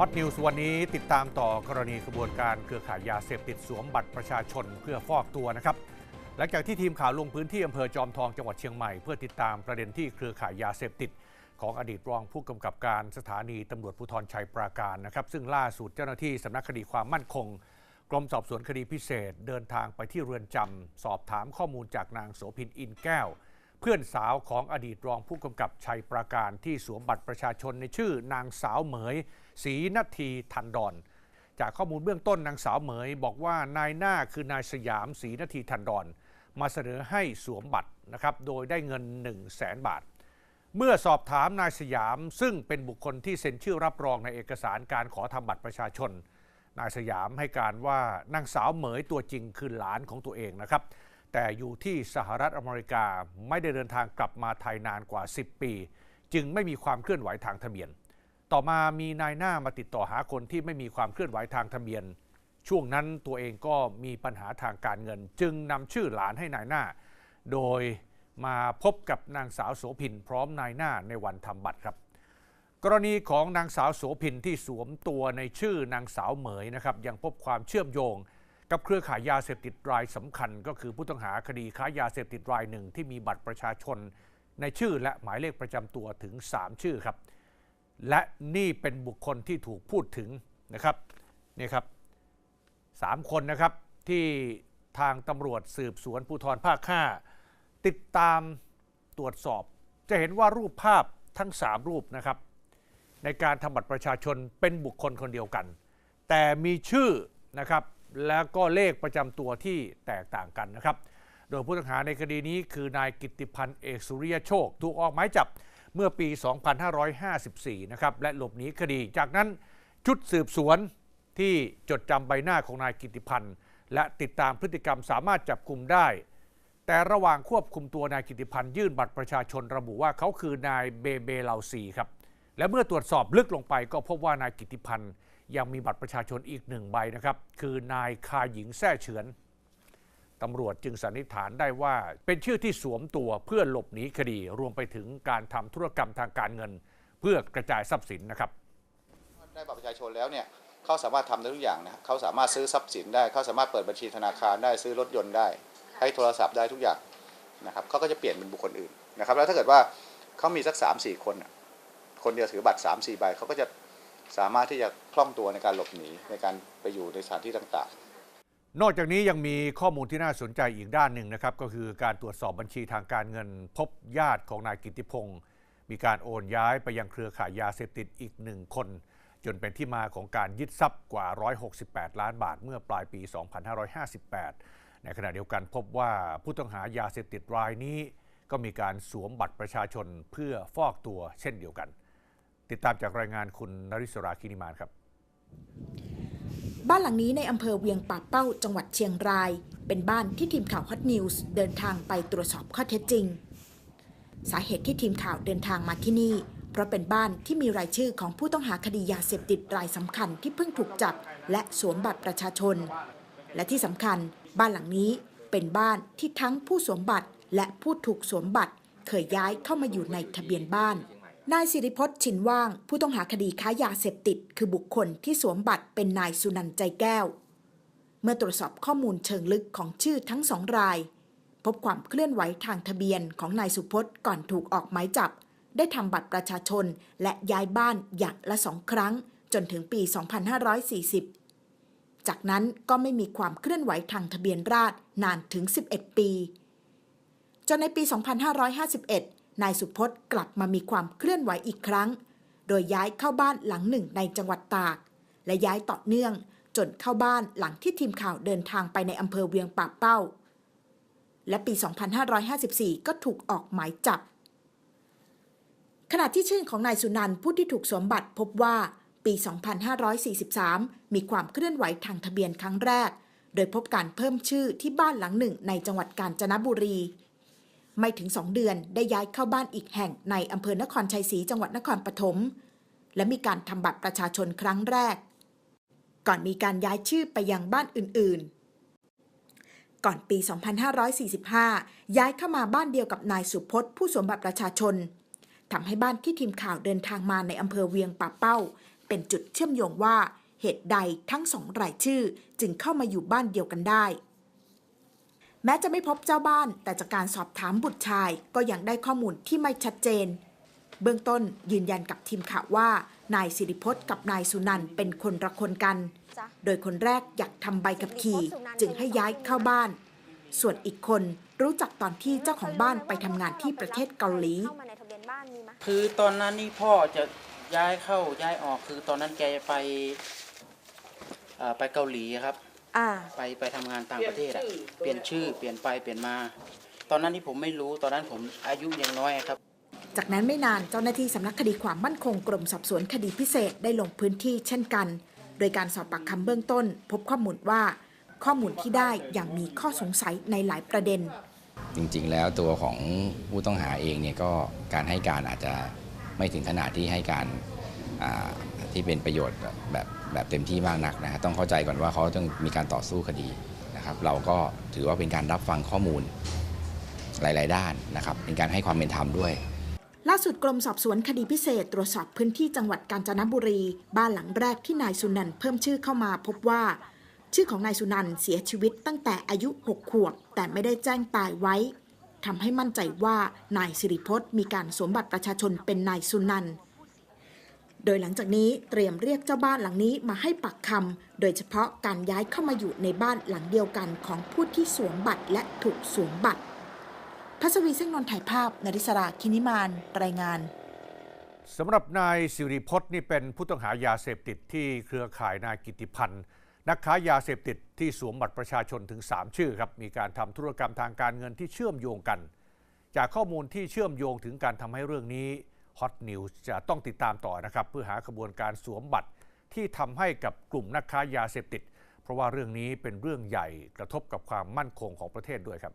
ฮอตนิวส์วันนี้ติดตามต่อกรณีขบวนการเครือข่ายยาเสพติดสวมบัตรประชาชนเพื่อฟอกตัวนะครับ หลังจากที่ทีมข่าวลงพื้นที่อำเภอจอมทองจังหวัดเชียงใหม่ เพื่อติดตามประเด็นที่เครือข่ายยาเสพติด ของอดีตรองผู้กำกับการสถานีตำรวจภูธรชัยปราการนะครับ ซึ่งล่าสุดเจ้าหน้าที่สำนักคดีความมั่นคง กรมสอบสวนคดีพิเศษ เดินทางไปที่เรือนจำสอบถามข้อมูลจากนางโสพินอินแก้ว เพื่อนสาวของอดีตรองผู้กำกับชัยปราการที่สวมบัตรประชาชนในชื่อนางสาวเหมยศรีนาทีทันดอนจากข้อมูลเบื้องต้นนางสาวเหมย บอกว่านายหน้าคือนายสยามศรีนาทีทันดอนมาเสนอให้สวมบัตรนะครับโดยได้เงิน 1 0 0 0 0แสนบาท เมื่อสอบถามนายสยามซึ่งเป็นบุคคลที่เซ็นชื่อรับรองในเอกสารการขอทำบัตรประชาชน นายสยามให้การว่านางสาวเหมยตัวจริงคือหลานของตัวเองนะครับ แต่อยู่ที่สหรัฐอเมริกาไม่ได้เดินทางกลับมาไทยนานกว่า 10 ปี จึงไม่มีความเคลื่อนไหวทางทะเบียน ต่อมามีนายหน้ามาติดต่อหาคนที่ไม่มีความเคลื่อนไหวทางทะเบียน ช่วงนั้นตัวเองก็มีปัญหาทางการเงิน จึงนำชื่อหลานให้นายหน้า โดยมาพบกับนางสาวโสพินพร้อมนายหน้าในวันทำบัตรครับ กรณีของนางสาวโสพินที่สวมตัวในชื่อนางสาวเหมยนะครับยังพบความเชื่อมโยง กับเครือข่ายยาเสพติดรายสำคัญ ก็คือผู้ต้องหาคดีค้ายาเสพติดรายหนึ่งที่มีบัตรประชาชน ในชื่อและหมายเลขประจำตัวถึง 3 ชื่อครับ และนี่เป็นบุคคลที่ถูกพูดถึงนะครับนี่ครับสามคนนะครับที่ทางตำรวจสืบสวนภูธรภาค 5 ติดตามตรวจสอบ จะเห็นว่ารูปภาพทั้ง 3 รูปนะครับ ในการทำบัตรประชาชนเป็นบุคคลคนเดียวกัน แต่มีชื่อนะครับ แล้วก็เลขประจำตัวที่แตกต่างกันนะครับ โดยผู้ต้องหาในคดีนี้คือนายกิติพันธ์เอกสุริยโชค ถูกออกหมายจับเมื่อปี 2554 นะครับ และหลบหนีคดี จากนั้นชุดสืบสวนที่จดจำใบหน้าของนายกิติพันธ์และติดตามพฤติกรรมสามารถจับกลุ่มได้ แต่ระหว่างควบคุมตัวนายกิติพันธ์ยื่นบัตรประชาชนระบุว่าเขาคือนายเบเบเลาซีครับ และเมื่อตรวจสอบลึกลงไปก็พบว่านายกิติพันธ์ ยังมีบัตรประชาชนอีกหนึ่งใบนะครับ คือนายคาหญิงแท้เฉือนตำรวจจึงสันนิษฐานได้ว่าเป็นชื่อที่สวมตัวเพื่อหลบหนีคดีรวมไปถึงการทำธุรกรรมทางการเงิน เพื่อกระจายทรัพย์สินนะครับได้บัตรประชาชนแล้วเนี่ยเขาสามารถทำได้ทุกอย่างนะครับเขาสามารถซื้อทรัพย์สินได้เขาสามารถเปิดบัญชีธนาคารได้ซื้อรถยนต์ได้ใช้โทรศัพท์ได้ทุกอย่างนะครับเขาก็จะเปลี่ยนเป็นบุคคลอื่นนะครับแล้วถ้าเกิดว่าเขามีสัก3ามสี่คนคนเดียวถือบัตร3ามสี่ใบเขาก็จะ สามารถที่จะคล่องตัวในการหลบหนีในการไปอยู่ในสถานที่ต่างๆ นอกจากนี้ยังมีข้อมูลที่น่าสนใจอีกด้านหนึ่งนะครับ ก็คือการตรวจสอบบัญชีทางการเงิน พบญาติของนายกิติพงศ์มีการโอนย้ายไปยังเครือข่ายยาเสพติดอีกหนึ่งคน จนเป็นที่มาของการยึดทรัพย์กว่า 168 ล้านบาทเมื่อปลายปี 2558 ในขณะเดียวกันพบว่าผู้ต้องหายาเสพติดรายนี้ ก็มีการสวมบัตรประชาชนเพื่อฟอกตัวเช่นเดียวกัน ติดตามจากรายงานคุณนริศราคินิมานครับ บ้านหลังนี้ในอำเภอเวียงป่าเป้าจังหวัดเชียงราย เป็นบ้านที่ทีมข่าวฮอตนิวส์เดินทางไปตรวจสอบข้อเท็จจริง สาเหตุที่ทีมข่าวเดินทางมาที่นี่ เพราะเป็นบ้านที่มีรายชื่อของผู้ต้องหาคดียาเสพติดรายสำคัญที่เพิ่งถูกจับ และสวมบัตรประชาชน และที่สำคัญ บ้านหลังนี้เป็นบ้านที่ทั้งผู้สวมบัตรและผู้ถูกสวมบัตรเคยย้ายเข้ามาอยู่ในทะเบียนบ้าน นายสิริพจน์ชินว่าง ผู้ต้องหาคดีค้ายาเสพติด คือบุคคลที่สวมบัตรเป็นนายสุนันท์ใจแก้ว เมื่อตรวจสอบข้อมูลเชิงลึกของชื่อทั้งสองราย พบความเคลื่อนไหวทางทะเบียนของนายสุพจน์ก่อนถูกออกหมายจับ ได้ทำบัตรประชาชนและย้ายบ้านอย่างละสองครั้ง จนถึงปี 2540 จากนั้นก็ไม่มีความเคลื่อนไหวทางทะเบียนราษนานถึง 11 ปี จนในปี 2551 นายสุพจน์กลับมามีความเคลื่อนไหวอีกครั้ง โดยย้ายเข้าบ้านหลังหนึ่งในจังหวัดตาก และย้ายต่อเนื่องจนเข้าบ้านหลังที่ทีมข่าวเดินทางไปในอำเภอเวียงป่าเป้า และปี 2554 ก็ถูกออกหมายจับ ขณะที่ชื่อของนายสุนันท์ผู้ที่ถูกสวมบัตรพบว่าปี 2543 มีความเคลื่อนไหวทางทะเบียนครั้งแรก โดยพบการเพิ่มชื่อที่บ้านหลังหนึ่งในจังหวัดกาญจนบุรี ไม่ถึง2เดือนได้ย้ายเข้าบ้านอีกแห่งในอำเภอนครชัยศรีจังหวัดนครปฐมและมีการทำบัตรประชาชนครั้งแรก ก่อนมีการย้ายชื่อไปยังบ้านอื่นๆ ก่อนปี 2545 ย้ายเข้ามาบ้านเดียวกับนายสุพจน์ผู้สวมบัตรประชาชนทำให้บ้านที่ทีมข่าวเดินทางมาในอำเภอเวียงป่าเป้า เป็นจุดเชื่อมโยงว่าเหตุใดทั้งสองรายชื่อจึงเข้ามาอยู่บ้านเดียวกันได้ แม้จะไม่พบเจ้าบ้าน แต่จากการสอบถามบุตรชายก็ยังได้ข้อมูลที่ไม่ชัดเจน เบื้องต้นยืนยันกับทีมข่าวว่า นายสิริพจน์กับนายสุนันท์เป็นคนละคนกันจ้ะโดยคนแรกอยากทำใบกับขี่จึงให้ย้ายเข้าบ้าน ส่วนอีกคนรู้จักตอนที่เจ้าของบ้านไปทำงานที่ประเทศเกาหลีเข้ามาในทะเบียนบ้านมีไหมคือตอนนั้นนี่พ่อจะย้ายเข้าย้ายออกคือตอนนั้นแกไปเอ่อไปเกาหลีครับ อ่า ไปไปทำงานต่างประเทศอะเปลี่ยนชื่อเปลี่ยนไปเปลี่ยนมา ตอนนั้นนี่ผมไม่รู้ตอนนั้นผมอายุยังน้อยครับ จากนั้นไม่นานเจ้าหน้าที่สำนักคดีความมั่นคงกรมสอบสวนคดีพิเศษได้ลงพื้นที่เช่นกัน โดยการสอบปากคำเบื้องต้น พบข้อมูลว่า ข้อมูลที่ได้ยังมีข้อสงสัยในหลายประเด็น จริงๆ แล้วตัวของผู้ต้องหาเองเนี่ยก็การให้การอาจจะไม่ถึงขนาดที่ให้การอ่า ที่เป็นประโยชน์แบบแบบเต็มที่มากนักนะฮะต้องเข้าใจก่อนว่าเขาต้องมีการต่อสู้คดีนะครับ เราก็ถือว่าเป็นการรับฟังข้อมูลหลาย ๆ ด้านนะครับเป็นการให้ความเป็นธรรมด้วยล่าสุดกรมสอบสวนคดีพิเศษ ตรวจสอบพื้นที่จังหวัดกาญจนบุรี บ้านหลังแรกที่นายสุนันเพิ่มชื่อเข้ามาพบว่า ชื่อของนายสุนันเสียชีวิตตั้งแต่อายุ 6 ขวบ แต่ไม่ได้แจ้งตายไว้ทำให้มั่นใจว่านายสิริพจน์มีการสวมบัตรประชาชนเป็นนายสุนัน โดยหลังจากนี้เตรียมเรียกเจ้าบ้านหลังนี้มาให้ปักคำ โดยเฉพาะการย้ายเข้ามาอยู่ในบ้านหลังเดียวกันของผู้ที่สวมบัตรและถูกสวมบัตรพัศวีเส้งนนถ่ายภาพนริศราคินิมาน รายงานสำหรับนายสิริพจน์นี่เป็นผู้ต้องหายาเสพติดที่เครือข่ายนายกิติพันธ์นักค้ายาเสพติดที่สวมบัตรประชาชนถึง 3 ชื่อครับมีการทำธุรกรรมทางการเงินที่เชื่อมโยงกัน จากข้อมูลที่เชื่อมโยงถึงการทำให้เรื่องนี้ ฮอตนิวส์จะต้องติดตามต่อนะครับ เพื่อหาขบวนการสวมบัตรที่ทำให้กับกลุ่มนักค้ายาเสพติด เพราะว่าเรื่องนี้เป็นเรื่องใหญ่กระทบกับความมั่นคงของประเทศด้วยครับ